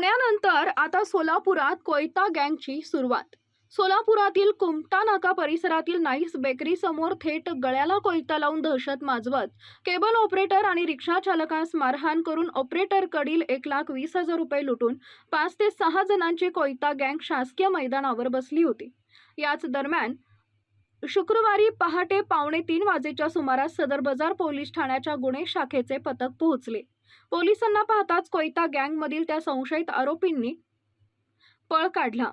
पुण्यानंतर आता सोलापुरात कोयता गँगची सुरुवात. सोलापुरातील कुमटा नाका परिसरातील नाईस बेकरी समोर थेट गळ्याला कोयता लावून दहशत माजवत केबल ऑपरेटर आणि रिक्षा चालकास मारहाण करून ऑपरेटरकडील एक लाख वीस हजार रुपये लुटून पाच ते सहा जणांची कोयता गँग शासकीय मैदानावर बसली होती. याच दरम्यान शुक्रवारी पहाटे पावणे तीन वाजेच्या सुमारास सदर बाजार पोलीस ठाण्याच्या गुन्हे शाखेचे पथक पोहोचले. पोलिसांना पाहताच कोयता गँगमधील त्या संशयित आरोपींनी पळ काढला.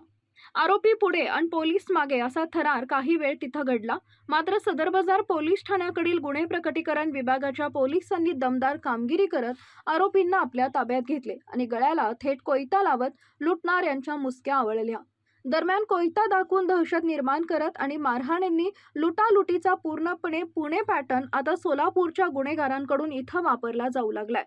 आरोपी पुढे आणि पोलीस मागे असा थरार काही वेळ तिथं घडला. मात्र सदर बाजार पोलीस ठाण्याकडील गुन्हे प्रकटीकरण विभागाच्या पोलिसांनी दमदार कामगिरी करत आरोपींना आपल्या ताब्यात घेतले आणि गळ्याला थेट कोयता लावत लुटणाऱ्यांच्या मुसक्या आवळल्या. दरम्यान कोयता दाखवून दहशत निर्माण करत आणि मारहाणींनी लुटालुटीचा पूर्णपणे पुणे पॅटर्न आता सोलापूरच्या गुन्हेगारांकडून इथं वापरला जाऊ लागलाय.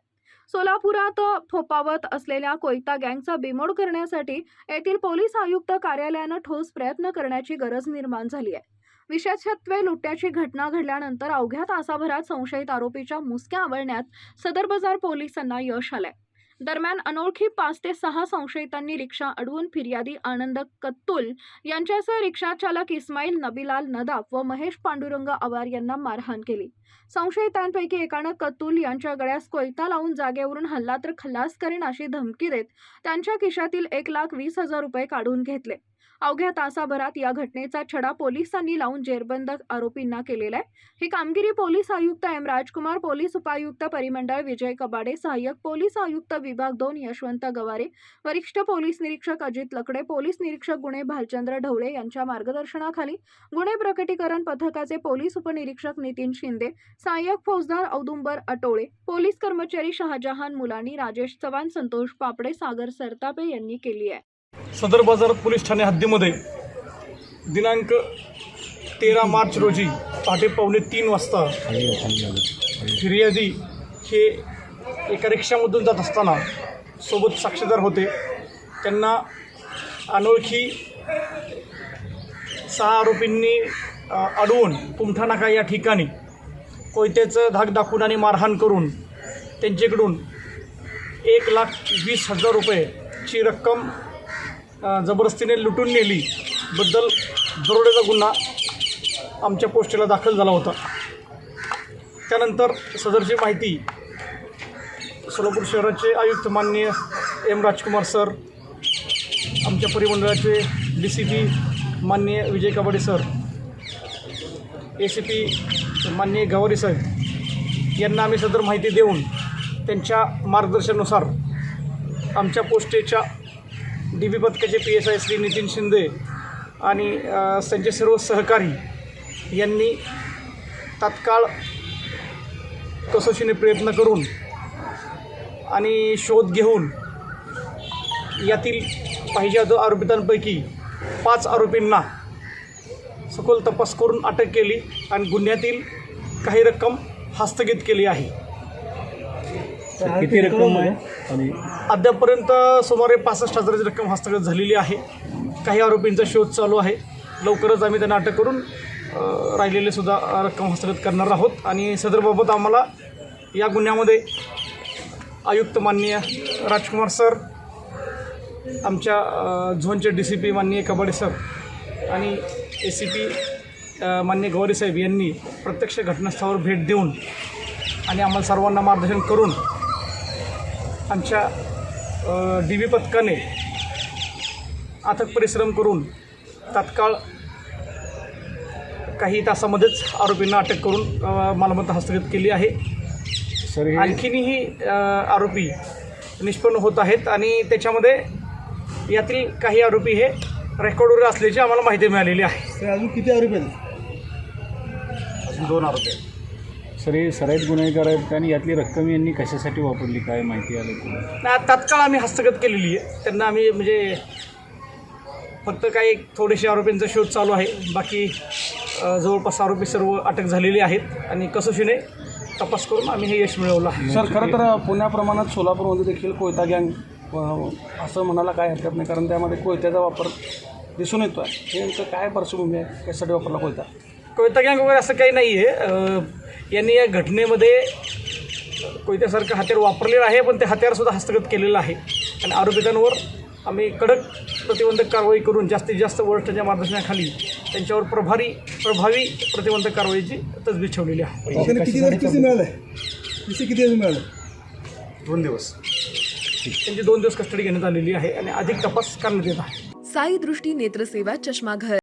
सोलापुरात फोपावत असलेल्या कोयता गँगचा बिमोड करण्यासाठी येथील पोलीस आयुक्त कार्यालयानं ठोस प्रयत्न करण्याची गरज निर्माण झाली आहे. विशेषत्वे लुट्याची घटना घडल्यानंतर अवघ्या तासाभरात संशयित आरोपीच्या मुसक्या आवळण्यात सदर बाजार पोलिसांना यश आलंय. दरम्यान अनोळखी पाच ते सहा संशयितांनी रिक्षा अडवून फिर्यादी आनंद कत्तुल यांच्यासह रिक्षा चालक इस्माईल नबीलाल नदाफ व महेश पांडुरंग आवार यांना मारहाण केली. संशयितांपैकी एकानं कत्तुल यांच्या गळ्यास कोयता लावून जागेवरून हल्ला तर खल्लास करेन अशी धमकी देत त्यांच्या खिशातील एक लाख वीस हजार रुपये काढून घेतले. अवघ्या तासाभरात या घटनेचा छडा पोलिसांनी लावून जेरबंद आरोपींना केलेला आहे. ही कामगिरी पोलीस आयुक्त एम. राजकुमार पोलीस उपायुक्त परिमंडळ विजय कबाडे सहाय्यक पोलीस आयुक्त विभाग दोन यशवंत गवारे वरिष्ठ पोलीस निरीक्षक अजित लकडे पोलीस निरीक्षक गुणे भालचंद्र ढवळे यांच्या मार्गदर्शनाखाली गुन्हे प्रकटीकरण पथकाचे पोलीस उपनिरीक्षक नितीन शिंदे सहाय्यक फौजदार औदुंबर अटोळे पोलीस कर्मचारी शहाजहान मुलानी राजेश चव्हाण संतोष पापडे सागर सरतापे यांनी केली आहे. सदर बाजार पोलीस ठाणे हद्दीमध्ये दिनांक तेरा मार्च रोजी पहाटे पावणे तीन वाजता फिर्यादी हे एका रिक्षामधून जात असताना सोबत साक्षीदार होते. त्यांना अनोळखी सहा आरोपींनी अडवून कुमठा नाका या ठिकाणी कोयत्याचं धाक दाखवून आणि मारहाण करून त्यांच्याकडून एक लाख वीस हजार रुपयेची रक्कम जबरदस्तीने लुटून नेली बद्दल दरोड्याचा गुन्हा आमच्या पोस्टेला दाखल झाला होता. त्यानंतर सदरची माहिती सोलापूर शहराचे आयुक्त माननीय एम राजकुमार सर आमच्या परिमंडळाचे डी सी पी माननीय Vijay Kabade sir A C P माननीय गवारी साहेब यांना आम्ही सदर माहिती देऊन त्यांच्या मार्गदर्शनानुसार आमच्या पोस्टेच्या डी बी पथकाचे P S I Shri Nitin Shinde आणि त्यांचे सर्व सहकारी यांनी तात्काळ कसोशीने प्रयत्न करून आणि शोध घेऊन यातील पाहिजे तो आरोपितांपैकी पाच आरोपींना सखोल तपास करून अटक केली आणि गुन्ह्यातील काही रक्कम हस्तगित केली आहे. किती रक्कम आहे? आणि अद्यापपर्यंत सुमारे पासष्ट हजाराची रक्कम हस्तगत झालेली आहे. काही आरोपींचा शोध चालू आहे. लवकरच आम्ही त्यांना अटक करून राहिलेले सुद्धा रक्कम हस्तगत करणार आहोत. आणि सदरबाबत आम्हाला या गुन्ह्यामध्ये आयुक्त माननीय राजकुमार सर आमच्या झोनचे डी सी पी माननीय कबाडे सर आणि ए सी पी माननीय गौरी साहेब यांनी प्रत्यक्ष घटनास्थळावर भेट देऊन आणि आम्हाला सर्वांना मार्गदर्शन करून आमच्या डी बी पथकाने अथक परिश्रम करून तात्काळ काही तासामध्येच आरोपींना अटक करून मालमत्ता हस्तगत केली आहे. सर हे आणखीनही आरोपी निष्पन्न होत आहेत आणि त्याच्यामध्ये यातील काही आरोपी हे रेकॉर्डवर असल्याची आम्हाला माहिती मिळालेली आहे. अजून किती आरोपी आहेत? अजून दोन आरोपी आहेत. सर हे सराईत गुन्हेगार आहेत आणि यातली रक्कम यांनी कशासाठी वापरली? काय माहिती आलं तुला ना तात्काळ आम्ही हस्तगत केलेली आहे. त्यांना आम्ही म्हणजे फक्त काही थोडेसे आरोपींचा शोध चालू आहे. बाकी अ, जवळपास आरोपी सर्व अटक झालेले आहेत. आणि कसोशीने तपास करून आम्ही हे यश मिळवलं आहे. सर खरं तर पुण्याप्रमाणात सोलापूरमध्ये देखील कोयता गँग असं म्हणायला काय हरकत नाही. कारण त्यामध्ये कोयत्याचा वापर दिसून येतो आहे हे नेमकं काय पार्श्वभूमी आहे? कशासाठी वापरला कोयता? कोयता गँग वगैरे असं काही नाही आहे यांनी या घटनेमध्ये कोयत्यासारखं हत्यार वापरलेलं आहे पण ते हत्यारसुद्धा हस्तगत केलेलं आहे. आणि आरोपितांवर आम्ही कडक प्रतिबंधक कारवाई करून जास्तीत जास्त वरिष्ठांच्या मार्गदर्शनाखाली त्यांच्यावर प्रभारी प्रभावी प्रतिबंधक कारवाईची तजवीज ठेवलेली आहे. दोन दिवस. त्यांची दोन दिवस कस्टडी घेण्यात आलेली आहे आणि अधिक तपास करण्यात येत आहे. साई दृष्टी नेत्रसेवा चष्माघर.